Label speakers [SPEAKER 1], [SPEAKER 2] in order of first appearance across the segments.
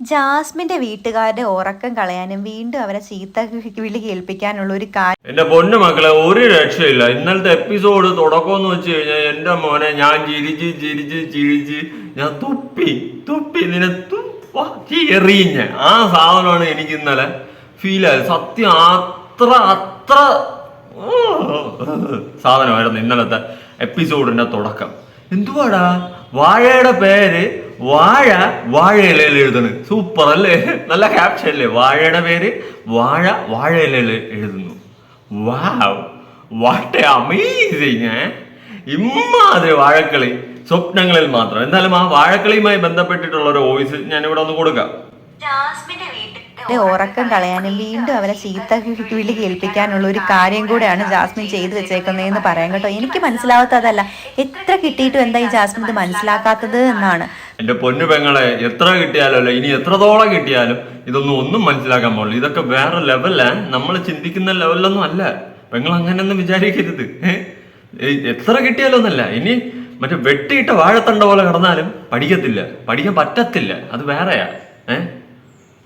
[SPEAKER 1] ജാസ്മിന്റെ വീട്ടുകാരുടെ ഉറക്കം കളയാനും വീണ്ടും അവരെ ചീത്ത വിളി കേൾപ്പിക്കാനുള്ള ഒരു കാര്യം
[SPEAKER 2] എന്റെ പൊന്നു മക്കളെ ഒരു രക്ഷയില്ല. ഇന്നലത്തെ എപ്പിസോഡ് തുടക്കം വെച്ച് കഴിഞ്ഞാൽ എന്റെ മോനെ ഞാൻ ചിരിച്ച് ചിരിച്ച് ചിരിച്ച് ഞാൻ തുപ്പി തുപ്പി നിന്നെ തുപ്പി എറിഞ്ഞ ആ സാധനമാണ് എനിക്ക് ഇന്നലെ ഫീൽ ആയത്. സത്യം അത്ര അത്ര സാധനമായിരുന്നു ഇന്നലത്തെ എപ്പിസോഡിന്റെ തുടക്കം. എന്തുവാടാ? വാഴയുടെ പേര് വാഴ വാഴയിലയിൽ എഴുതുന്നു സൂപ്പർ അല്ലേ? നല്ല ക്യാപ്ഷൻ അല്ലേ? വാഴയുടെ പേര് വാഴ വാഴയിലയിൽ എഴുതുന്നു. വാവ് വാട്ട് അമേസിങ് ഇമ്മാതിരി വാഴക്കളി സ്വപ്നങ്ങളിൽ മാത്രം. എന്തായാലും ആ വാഴക്കളിയുമായി ബന്ധപ്പെട്ടിട്ടുള്ള ഒരു വോയിസ് ഞാൻ ഇവിടെ ഒന്ന് കൊടുക്കാം.
[SPEAKER 1] ഉറക്കം കളയാനും വീണ്ടും അവരെ ചീത്ത വിളി കേൾപ്പിക്കാനുള്ള ഒരു കാര്യം കൂടെയാണ് ജാസ്മിൻ ചെയ്തു വെച്ചേക്കുന്നതെന്ന് പറയാൻ കേട്ടോ. എനിക്ക് മനസ്സിലാവാത്തതല്ല. എത്ര കിട്ടിയിട്ടും എന്താ ഈ ജാസ്മിൻ ഇത് മനസ്സിലാക്കാത്തത് എന്നാണ്.
[SPEAKER 2] എന്റെ പൊന്നു പെങ്ങളെ എത്ര കിട്ടിയാലും ഇനി എത്രത്തോളം കിട്ടിയാലും ഇതൊന്നും ഒന്നും മനസ്സിലാക്കാൻ പോകില്ല ഇതൊക്കെ വേറെ ലെവലാ നമ്മൾ ചിന്തിക്കുന്ന ലെവലൊന്നും അല്ല. പെങ്ങൾ അങ്ങനെയൊന്നും വിചാരിക്കരുത്. എത്ര കിട്ടിയാലും ഒന്നല്ല. ഇനി മറ്റേ വെട്ടിയിട്ട വാഴത്തണ്ട പോലെ കിടന്നാലും പഠിക്കത്തില്ല. പഠിക്കാൻ പറ്റത്തില്ല. അത് വേറെയാ. ഏഹ്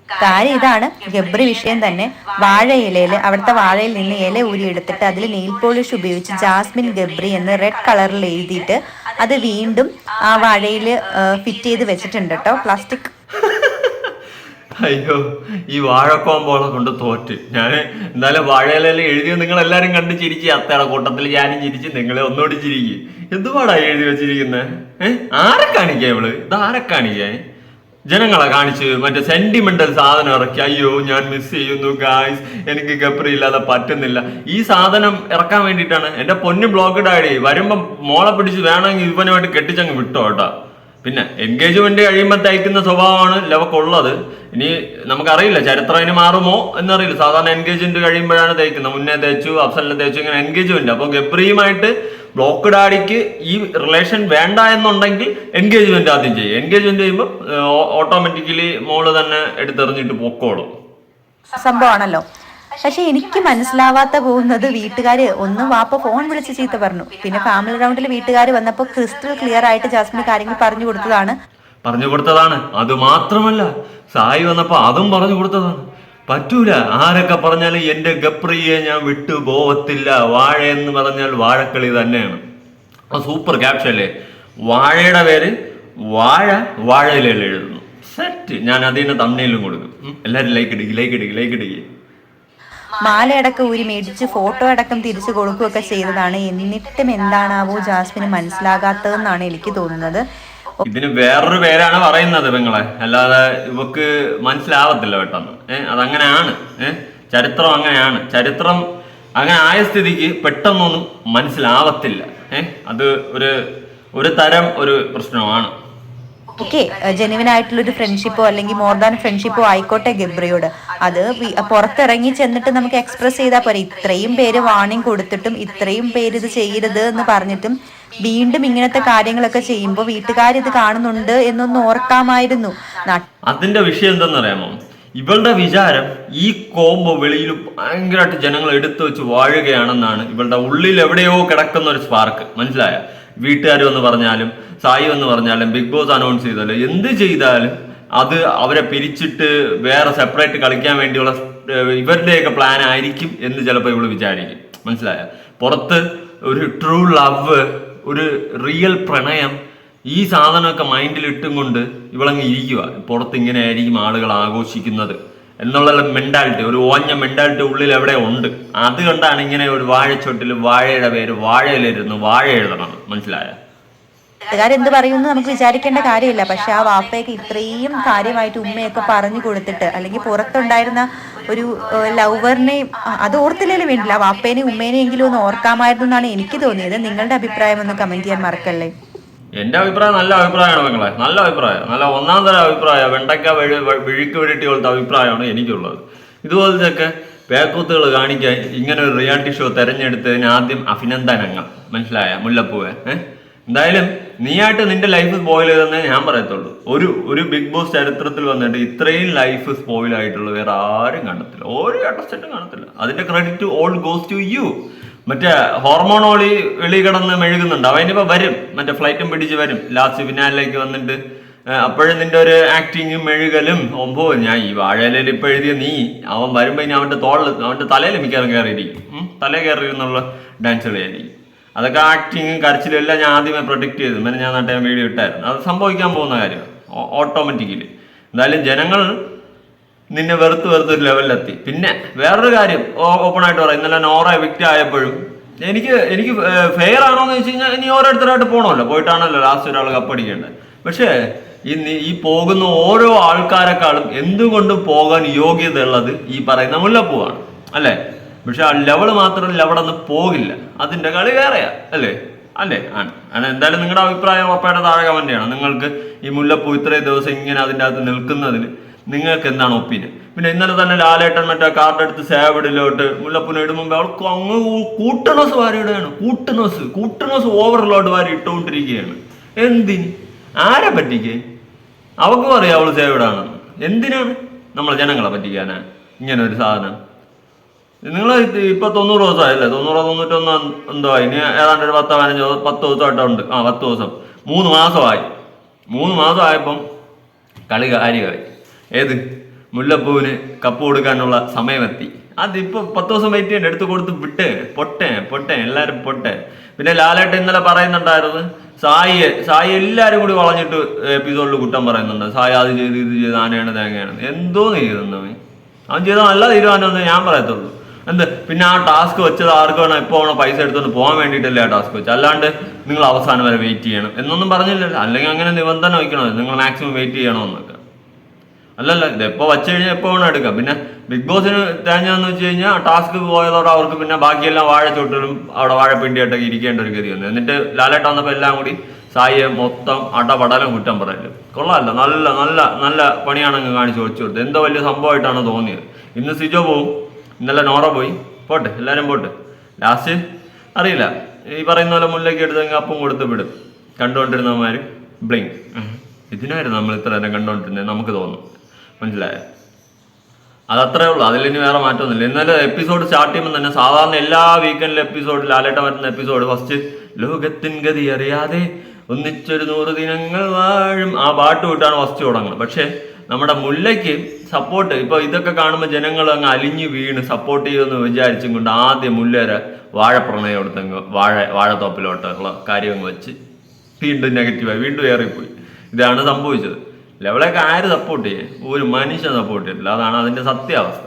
[SPEAKER 1] കാര്യം ഇതാണ്. ഗബ്രി വിഷയം തന്നെ. വാഴയിലയിൽ അവിടുത്തെ വാഴയിൽ നിന്ന് ഇല ഊരി എടുത്തിട്ട് അതിൽ നെയിൽ പോളിഷ് ഉപയോഗിച്ച് ജാസ്മിൻ ഗബ്രി എന്ന് റെഡ് കളറിൽ എഴുതിയിട്ട് അത് വീണ്ടും ആ വാഴയിൽ ഫിറ്റ് ചെയ്ത് വെച്ചിട്ടുണ്ട് കേട്ടോ. പ്ലാസ്റ്റിക്.
[SPEAKER 2] അയ്യോ ഈ വാഴക്കോമ്പോളെ കൊണ്ട് തോറ്റ്. ഞാൻ എന്നാലും വാഴയിലെല്ലാം എഴുതി നിങ്ങൾ എല്ലാരും കണ്ട് ചിരിച്ച്. അത്തയുടെ കൂട്ടത്തിൽ ഞാനും ചിരിച്ച് നിങ്ങളെ ഒന്നുകൂടി ചിരിക്കും. എന്തുപാടാ എഴുതി വെച്ചിരിക്കുന്നത് ഏഹ് ആരെ കാണിക്കാ ഇവൾ? ഇത് ആരെ കാണിക്കാ? ജനങ്ങളെ കാണിച്ച് മറ്റേ സെന്റിമെന്റൽ സാധനം ഇറക്കി. അയ്യോ ഞാൻ മിസ് ചെയ്യുന്നു ഗായ്സ് എനിക്ക് ഗപ്രി ഇല്ലാതെ പറ്റുന്നില്ല. ഈ സാധനം ഇറക്കാൻ വേണ്ടിയിട്ടാണ് എന്റെ പൊന്നു ബ്ലോക്ക് ഡാഡി വരുമ്പം മോളെ പിടിച്ച് വേണമെങ്കിൽ ഇവനുമായിട്ട് കെട്ടിച്ചങ്ങ് വിട്ടോ കേട്ടോ. പിന്നെ എൻഗേജ്മെന്റ് കഴിയുമ്പോൾ തയ്ക്കുന്ന സ്വഭാവമാണ് ലവക്കുള്ളത്. ഇനി നമുക്കറിയില്ല ചരിത്രം ഇനി മാറുമോ എന്നറിയില്ല. സാധാരണ എൻഗേജ്മെന്റ് കഴിയുമ്പോഴാണ് തയ്ക്കുന്നത്. മുന്നേ തേച്ചു അഫ്സലിനെ തേച്ചു ഇങ്ങനെ എൻഗേജ്മെന്റ് അപ്പോൾ ഗബ്രിയുമായിട്ട് ബ്ലോക്ക് ഡാഡിക്ക് ഈ റിലേഷൻ വേണ്ട എന്നുണ്ടെങ്കിൽ എൻഗേജ്മെന്റ് ആദ്യം ചെയ്യും. എൻഗേജ്മെന്റ് ചെയ്യുമ്പോൾ ഓട്ടോമാറ്റിക്കലി മോൾ തന്നെ എടുത്തെറിഞ്ഞിട്ട് പൊക്കോളും.
[SPEAKER 1] സംഭവമാണല്ലോ. പക്ഷെ എനിക്ക് മനസ്സിലാവാത്ത പോകുന്നത് വീട്ടുകാര് ഒന്നും വാപ്പ ഫോൺ വിളിച്ച് ചീത്ത പറഞ്ഞു. പിന്നെ ഫാമിലി റൗണ്ടിൽ വീട്ടുകാർ വന്നപ്പോൾ ക്രിസ്റ്റൽ ക്ലിയർ ആയിട്ട് ജാസ്മിന് കാര്യങ്ങൾ പറഞ്ഞു കൊടുത്തതാണ്.
[SPEAKER 2] പറഞ്ഞു കൊടുത്തതാണ്. അത് മാത്രമല്ല സായി വന്നപ്പോ അതും പറഞ്ഞു കൊടുത്തതാണ്. പറ്റൂല. ആരൊക്കെ പറഞ്ഞാലും എന്റെ ഗപ്രിയെ ഞാൻ വിട്ടു പോവത്തില്ല വാഴ എന്ന് പറഞ്ഞാൽ വാഴക്കളി തന്നെയാണ്. ആ സൂപ്പർ ക്യാപ്ഷൻ അല്ലേ? വാഴയുടെ പേര് വാഴ വാഴയിലയിൽ എഴുതുന്നു. സെറ്റ് ഞാൻ അതിന് തമ്മിലും കൊടുക്കും. എല്ലാവരും ലൈക്ക് ഇടുക ലൈക്ക് ഇടുക ലൈക്ക് ഇടുക
[SPEAKER 1] മാലയടക്കം ഊരി മേടിച്ച് ഫോട്ടോ അടക്കം തിരിച്ചു കൊടുക്കുകയൊക്കെ ചെയ്തതാണ്. എന്നിട്ടും എന്താണാവോ ജാസ്മിന് മനസ്സിലാകാത്തതെന്നാണ് എനിക്ക് തോന്നുന്നത്.
[SPEAKER 2] ഇതിന് വേറൊരു പേരാണ് പറയുന്നത് പെങ്ങളെ. അല്ലാതെ ഇവക്ക് മനസ്സിലാവത്തില്ല പെട്ടെന്ന്. ഏഹ് അതങ്ങനെയാണ്. ഏഹ് ചരിത്രം അങ്ങനെയാണ്. ചരിത്രം അങ്ങനെ ആയ സ്ഥിതിക്ക് പെട്ടെന്നൊന്നും മനസ്സിലാവത്തില്ല. ഏഹ് അത് ഒരു ഒരു തരം ഒരു പ്രശ്നമാണ്.
[SPEAKER 1] ഓക്കെ ജെനുവിൻ ഒരു ഫ്രണ്ട്ഷിപ്പോ അല്ലെങ്കിൽ മോർ ദാൻ ഫ്രണ്ട്ഷിപ്പോ ആയിക്കോട്ടെ ഗബ്രിയോട്. അത് പുറത്തിറങ്ങി ചെന്നിട്ട് നമുക്ക് എക്സ്പ്രസ് ചെയ്താൽ പോരെ. ഇത്രയും പേര് വാണിംഗ് കൊടുത്തിട്ടും ഇത്രയും പേര് ഇത് ചെയ്യരുത് എന്ന് പറഞ്ഞിട്ടും വീണ്ടും ഇങ്ങനത്തെ കാര്യങ്ങളൊക്കെ ചെയ്യുമ്പോൾ വീട്ടുകാർ ഇത് കാണുന്നുണ്ട് എന്നൊന്ന് ഓർക്കാമായിരുന്നു.
[SPEAKER 2] അതിന്റെ വിഷയം എന്തെന്നറിയാമോ? ഇവളുടെ വിചാരം ഈ കോംബോ വെളിയിൽ ഭയങ്കരമായിട്ട് ജനങ്ങൾ എടുത്തു വെച്ച് വാഴുകയാണെന്നാണ് ഇവളുടെ ഉള്ളിൽ എവിടെയോ കിടക്കുന്ന ഒരു സ്പാർക്ക് മനസ്സിലായ? വീട്ടുകാർ എന്ന് പറഞ്ഞാലും സായി എന്ന് പറഞ്ഞാലും ബിഗ് ബോസ് അനൗൺസ് ചെയ്താലും എന്ത് ചെയ്താലും അത് അവരെ പിരിച്ചിട്ട് വേറെ സെപ്പറേറ്റ് കളിക്കാൻ വേണ്ടിയുള്ള ഇവരുടെയൊക്കെ പ്ലാൻ ആയിരിക്കും എന്ന് ചിലപ്പോൾ ഇവൾ വിചാരിക്കും. മനസ്സിലായ? പുറത്ത് ഒരു ട്രൂ ലവ് ഒരു റിയൽ പ്രണയം ഈ സാധനമൊക്കെ മൈൻഡിൽ ഇട്ടും കൊണ്ട് ഇവളങ്ങ് ഇരിക്കുക പുറത്ത് ഇങ്ങനെ ആയിരിക്കും ആളുകൾ ആഘോഷിക്കുന്നത്. എന്നുള്ള മെന്റാലിറ്റി ഒരു ഓഞ്ഞ മെന്റാലിറ്റി ഉള്ളിൽ എവിടെ ഉണ്ട്? അത് കൊണ്ടാണ് ഇങ്ങനെ ഒരു വാഴച്ചോട്ടിൽ വാഴയുടെ പേര് വാഴയിലിരുന്ന് വാഴ എഴുതണം. മനസ്സിലായ?
[SPEAKER 1] എന്ത് പറയുമെന്ന് നമുക്ക് വിചാരിക്കേണ്ട കാര്യമില്ല. പക്ഷെ ആ വാപ്പയൊക്കെ ഇത്രയും കാര്യമായിട്ട് ഉമ്മയൊക്കെ പറഞ്ഞു കൊടുത്തിട്ട് അല്ലെങ്കിൽ പുറത്തുണ്ടായിരുന്ന ഒരു ലവറിനെയും അത് ഓർത്തില്ലേലും വേണ്ടില്ല. വാപ്പേനെയും ഉമ്മേനെയും എങ്കിലും ഒന്ന് ഓർക്കാമായിരുന്നു എന്നാണ് എനിക്ക് തോന്നിയത്. നിങ്ങളുടെ അഭിപ്രായം ഒന്ന് കമന്റ് ചെയ്യാൻ മറക്കല്ലേ?
[SPEAKER 2] എന്റെ അഭിപ്രായം നല്ല അഭിപ്രായമാണ് മക്കളെ. നല്ല അഭിപ്രായം. നല്ല ഒന്നാം തരം അഭിപ്രായം. വെണ്ടക്ക വഴി വിഴുക്ക് വെഴിട്ടി പോലത്തെ അഭിപ്രായമാണ് എനിക്കുള്ളത്. ഇതുപോലത്തെയൊക്കെ പേക്കൂത്തുകൾ കാണിക്കാൻ ഇങ്ങനെ ഒരു റിയാലിറ്റി ഷോ തെരഞ്ഞെടുത്തതിന് ആദ്യം അഭിനന്ദനങ്ങൾ. മനസ്സിലായ? മുല്ലപ്പൂവെ ഏഹ് എന്തായാലും നീയായിട്ട് നിന്റെ ലൈഫ് സ്പോയിൽ ചെയ്തെന്നേ ഞാൻ പറയത്തുള്ളൂ. ഒരു ഒരു ബിഗ് ബോസ് ചരിത്രത്തിൽ വന്നിട്ട് ഇത്രയും ലൈഫ് സ്പോയിൽ ആയിട്ടുള്ള വേറെ ആരും കണ്ടത്തില്ല ഒരു അട്ടസ്റ്റും കാണത്തില്ല. അതിന്റെ credit all goes to you മറ്റേ ഹോർമോണോളി വെളി കിടന്ന് മെഴുകുന്നുണ്ട്. അവനിപ്പോ വരും. മറ്റേ ഫ്ലൈറ്റും പിടിച്ച് വരും. ലാസ്റ്റ് ഫിനാലിലേക്ക് വന്നിട്ട്. അപ്പോഴും നിന്റെ ഒരു ആക്ടിങ്ങും മെഴുകലും. ഒമ്പോ ഞാൻ ഈ വാഴയിലയിൽ ഇപ്പൊ എഴുതിയ നീ അവൻ വരുമ്പോ ഇനി അവന്റെ തോളിൽ അവന്റെ തലയിൽ മിക്കവാറും കയറിയിരിക്കും. തല തലയിൽ കയറിയിരുന്നുള്ള ഡാൻസ് കളിയായിരിക്കും അതൊക്കെ ആക്ടിങ്ങും കരച്ചിലും എല്ലാം ഞാൻ ആദ്യമേ പ്രൊഡിക്റ്റ് ചെയ്തു. പിന്നെ ഞാൻ നട്ടേ വീഡിയോ ഇട്ടായിരുന്നു. അത് സംഭവിക്കാൻ പോകുന്ന കാര്യം. ഓട്ടോമാറ്റിക്കലി എന്തായാലും ജനങ്ങൾ നിന്നെ വെറുത്ത് വെറുത്ത് ഒരു ലെവലിലെത്തി പിന്നെ വേറൊരു കാര്യം ഓപ്പൺ ആയിട്ട് പറയാം. ഇന്നലെ നോറ വിക്റ്റ് ആയപ്പോഴും എനിക്ക് എനിക്ക് ഫെയർ ആണോന്ന് വെച്ച് കഴിഞ്ഞാൽ ഇനി ഓരോരുത്തരായിട്ട് പോകണമല്ലോ പോയിട്ടാണല്ലോ ലാസ്റ്റ് ഒരാൾ കപ്പടിക്കേണ്ടത് പക്ഷേ ഈ ഈ പോകുന്ന ഓരോ ആൾക്കാരെക്കാളും എന്തുകൊണ്ടും പോകാൻ യോഗ്യത ഉള്ളത് ഈ പറയുന്ന മുല്ലപ്പൂവാണ്. അല്ലേ? പക്ഷെ ആ ലെവൽ മാത്രമല്ല അവിടെ നിന്ന് പോകില്ല. അതിന്റെ കളി വേറെയാ അല്ലേ? അല്ലേ? ആണ്. ആണ്. എന്തായാലും നിങ്ങളുടെ അഭിപ്രായം ഉറപ്പായിട്ട് താഴെ ചെയ്യണം. നിങ്ങൾക്ക് ഈ മുല്ലപ്പൂ ഇത്രയും ദിവസം ഇങ്ങനെ അതിന്റെ അകത്ത് നിൽക്കുന്നതിൽ നിങ്ങൾക്ക് എന്താണ് ഒപ്പീനിയൻ പിന്നെ ഇന്നലെ തന്നെ ലാലേട്ടൻ മറ്റേ കാർഡ് എടുത്ത് സേവഡിലോട്ട് മുല്ലപ്പൂനെ ഇടുമ്പോൾ അവൾക്ക് അങ്ങ് കൂട്ടണോസ് വാരിയിടുകയാണ്. കൂട്ടണോസ് കൂട്ടണോസ് ഓവർലോഡ് വാരി ഇട്ടുകൊണ്ടിരിക്കുകയാണ്. എന്തിന്? ആരെ പറ്റിക്ക്? അവക്കും അറിയാം അവൾ സേവഡാണെന്ന്. എന്തിനാണ് നമ്മളെ ജനങ്ങളെ പറ്റിക്കാനാ ഇങ്ങനെ ഒരു സാധനം? നിങ്ങൾ ഇപ്പൊ തൊണ്ണൂറ് ദിവസമായല്ലേ? തൊണ്ണൂറോ തൊണ്ണൂറ്റൊന്ന് എന്തോ. ഇനി ഏതാണ്ട് ഒരു പത്ത് പതിനഞ്ച് ദിവസം പത്ത് ദിവസമായിട്ടുണ്ട് ആ പത്ത് ദിവസം. മൂന്ന് മാസമായി. മൂന്ന് മാസമായപ്പം കളി കാര്യമായി. ഏത്? മുല്ലപ്പൂവിന് കപ്പ് കൊടുക്കാനുള്ള സമയമെത്തി. അതിപ്പോ പത്ത് ദിവസം വെയിറ്റ് ചെയ്യണ്ട? എടുത്തു കൊടുത്ത് വിട്ട്. പൊട്ടെ പൊട്ടെ. എല്ലാരും പൊട്ടെ. പിന്നെ ലാലേട്ട് ഇന്നലെ പറയുന്നുണ്ടായിരുന്നു സായിയെ സായി എല്ലാരും കൂടി വളഞ്ഞിട്ട് എപ്പിസോഡിൽ കുറ്റം പറയുന്നുണ്ട്. സായി അത് ചെയ്ത് ഇത് ചെയ്ത് ആനയാണ് തേങ്ങയാണ്. എന്തോ നീ ചെയ്തെന്നവൻ അവൻ ചെയ്ത നല്ല തീരുമാനം ഞാൻ പറയത്തുള്ളൂ. എന്ത്? പിന്നെ ആ ടാസ്ക് വെച്ചത് ആർക്ക് വേണം? ഇപ്പോൾ വേണം പൈസ എടുത്തുകൊണ്ട് പോകാൻ വേണ്ടിയിട്ടല്ലേ ആ ടാസ്ക് വെച്ചത്? അല്ലാണ്ട് നിങ്ങൾ അവസാനം വരെ വെയിറ്റ് ചെയ്യണം. എന്നൊന്നും പറഞ്ഞില്ലല്ലോ. അല്ലെങ്കിൽ അങ്ങനെ നിബന്ധന വയ്ക്കണോ? നിങ്ങൾ മാക്സിമം വെയിറ്റ് ചെയ്യണമെന്നൊക്കെ അല്ലല്ല ഇത് എപ്പോൾ വച്ചു കഴിഞ്ഞാൽ എപ്പോൾ വേണം എടുക്കാം? പിന്നെ ബിഗ് ബോസിന് തേഞ്ഞാന്ന് വെച്ച് കഴിഞ്ഞാൽ ടാസ്ക് പോയതോടെ അവർക്ക് പിന്നെ ബാക്കിയെല്ലാം വാഴ ചുട്ടിലും അവിടെ വാഴപ്പിണ്ടിയായിട്ടൊക്കെ ഇരിക്കേണ്ട ഒരു ഗതി വന്നു എന്നിട്ട് ലാലേട്ട വന്നപ്പോൾ എല്ലാം കൂടി സായിയെ മൊത്തം അടപടലം കുറ്റം പറയൽ. കൊള്ളാമല്ല. നല്ല നല്ല നല്ല പണിയാണ് അങ്ങ് കാണിച്ചു വെച്ചു കൊടുത്തത്. എന്തോ വലിയ സംഭവമായിട്ടാണ് തോന്നിയത്. ഇന്ന് സിജോ പോവും. ഇന്നലെ നോറ പോയി. പോട്ടെ എല്ലാവരും പോട്ടെ. ലാസ്റ്റ് അറിയില്ല. ഈ പറയുന്ന പോലെ മുല്ലയ്ക്ക് എടുത്തെങ്കിൽ അപ്പം കൊടുത്ത് വിടും. കണ്ടുകൊണ്ടിരുന്നവന്മാർ ബ്ലിങ്ക്. ഇതിനായിരുന്നു നമ്മൾ ഇത്ര നേരം കണ്ടുകൊണ്ടിരുന്നത് നമുക്ക് തോന്നും. മനസ്സിലായോ? അതത്രേ ഉള്ളൂ. അതിലിനി വേറെ മാറ്റമൊന്നുമില്ല. ഇന്നലെ എപ്പിസോഡ് സ്റ്റാർട്ട് ചെയ്യുമ്പോൾ തന്നെ സാധാരണ എല്ലാ വീക്കെൻഡിലെ എപ്പിസോഡിൽ ലാലേട്ട വരുന്ന എപ്പിസോഡ് ഫസ്റ്റ് ലോകത്തിൻ ഗതി അറിയാതെ ഒന്നിച്ചൊരു നൂറ് ദിനങ്ങൾ വാഴും. ആ പാട്ട് വിട്ടാണ് ഫസ്റ്റ് തുടങ്ങുന്നത്. പക്ഷേ നമ്മുടെ മുല്ലയ്ക്ക് സപ്പോർട്ട് ഇപ്പൊ ഇതൊക്കെ കാണുമ്പോൾ ജനങ്ങൾ അങ്ങ് അലിഞ്ഞു വീണ് സപ്പോർട്ട് ചെയ്യുമെന്ന് വിചാരിച്ചും കൊണ്ട് ആദ്യം മുല്ലേരെ വാഴപ്രണയം എടുത്തങ്ങ് വാഴ വാഴത്തോപ്പിലോട്ടുള്ള കാര്യം വെച്ച് വീണ്ടും നെഗറ്റീവായി വീണ്ടും ഏറിപ്പോയി. ഇതാണ് സംഭവിച്ചത്. ലെവലൊക്കെ ആര് സപ്പോർട്ട് ചെയ്യേ? ഒരു മനുഷ്യൻ സപ്പോർട്ട് ചെയ്തിട്ടില്ല അതാണ് അതിന്റെ സത്യാവസ്ഥ.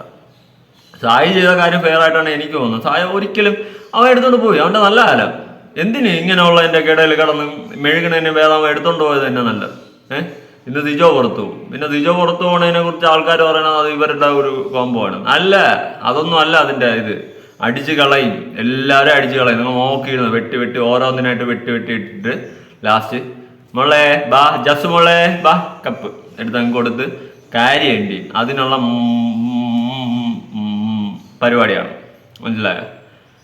[SPEAKER 2] സായി ചെയ്ത കാര്യം ഫെയർ ആയിട്ടാണ് എനിക്ക് തോന്നുന്നത്. സായ ഒരിക്കലും അവൻ എടുത്തോണ്ട് പോയി. അവന്റെ നല്ല കാലം. എന്തിന് ഇങ്ങനെയുള്ള എന്റെ കിടയിൽ കിടന്ന് മെഴുകണതിന് അവൻ എടുത്തോണ്ട് പോയത് തന്നെ നല്ലത്? ഏഹ് ഇന്ന് ദിജോ പുറത്തു പിന്നെ ദിജോ പുറത്തു പോണതിനെ കുറിച്ച് ആൾക്കാർ പറയണത് അത് ഇവരുടെ ഒരു കോംബോ ആണ് അല്ല അതൊന്നും അല്ല അതിന്റെ ഇത് അടിച്ച് കളയും എല്ലാവരും അടിച്ച് കളയും നിങ്ങൾ നോക്കിയിരുന്നു വെട്ടി വെട്ടി ഓരോന്നിനായിട്ട് വെട്ടി വെട്ടി ഇട്ടിട്ട് ലാസ്റ്റ് മോളെ ബാ ജസ് മോളെ ബാ കപ്പ് എടുത്ത് അങ്ങ് കൊടുത്ത് കാര്യം അതിനുള്ള പരിപാടിയാണ് മനസ്സിലായോ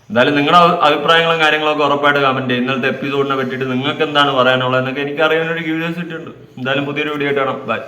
[SPEAKER 2] എന്തായാലും നിങ്ങളുടെ അഭിപ്രായങ്ങളും കാര്യങ്ങളൊക്കെ ഉറപ്പായിട്ട് കമന്റ് ചെയ്യും. ഇന്നത്തെ എപ്പിസോഡിനെ പറ്റിയിട്ട് നിങ്ങൾക്ക് എന്താണ് പറയാനുള്ളത് എന്നൊക്കെ എനിക്ക് അറിയാനൊരു ക്യൂരിയോസിറ്റി ഉണ്ട്. എന്തായാലും പുതിയൊരു വീഡിയോ ആയിട്ട് കാണാം. ബൈ